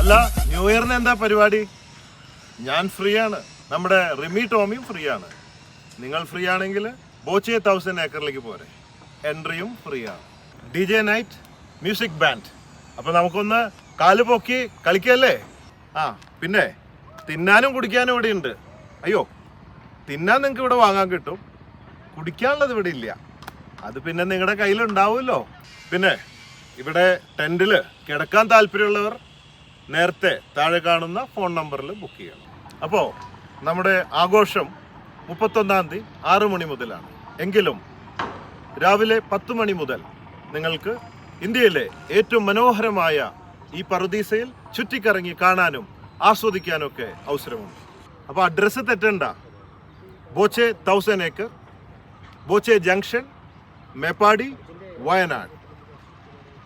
അല്ല ന്യൂ ഇയറിന് എന്താ പരിപാടി? ഞാൻ ഫ്രീ ആണ്. നമ്മുടെ റിമി ടോമിയും ഫ്രീ ആണ്. നിങ്ങൾ ഫ്രീ ആണെങ്കിൽ ബോച്ചെ തൗസൻഡ് ഏക്കറിലേക്ക് പോരെ. എൻട്രിയും ഫ്രീ ആണ്. D J night music band അപ്പൊ നമുക്കൊന്ന് കാൽ പൊക്കി കളിക്കല്ലേ? ആ പിന്നെ തിന്നാനും കുടിക്കാനും ഇവിടെ ഉണ്ട്. അയ്യോ തിന്നാൻ നിങ്ങൾക്ക് ഇവിടെ വാങ്ങാൻ കിട്ടും. കുടിക്കാനുള്ളത് ഇവിടെ ഇല്ല. അത് പിന്നെ നിങ്ങളുടെ കയ്യിലുണ്ടാവുമല്ലോ. പിന്നെ ഇവിടെ ടെന്റിൽ കിടക്കാൻ താല്പര്യമുള്ളവർ നേരത്തെ താഴെ കാണുന്ന ഫോൺ നമ്പറിൽ ബുക്ക് ചെയ്യണം. അപ്പോൾ നമ്മുടെ ആഘോഷം മുപ്പത്തൊന്നാം തീയതി ആറു മണി മുതലാണ്. എങ്കിലും രാവിലെ പത്ത് മണി മുതൽ നിങ്ങൾക്ക് ഇന്ത്യയിലെ ഏറ്റവും മനോഹരമായ ഈ പറുദീസയിൽ ചുറ്റിക്കറങ്ങി കാണാനും ആസ്വദിക്കാനൊക്കെ അവസരമുണ്ട്. അപ്പോൾ address തെറ്റണ്ട. Boche thousand acre Boche junction Meppadi Wayanad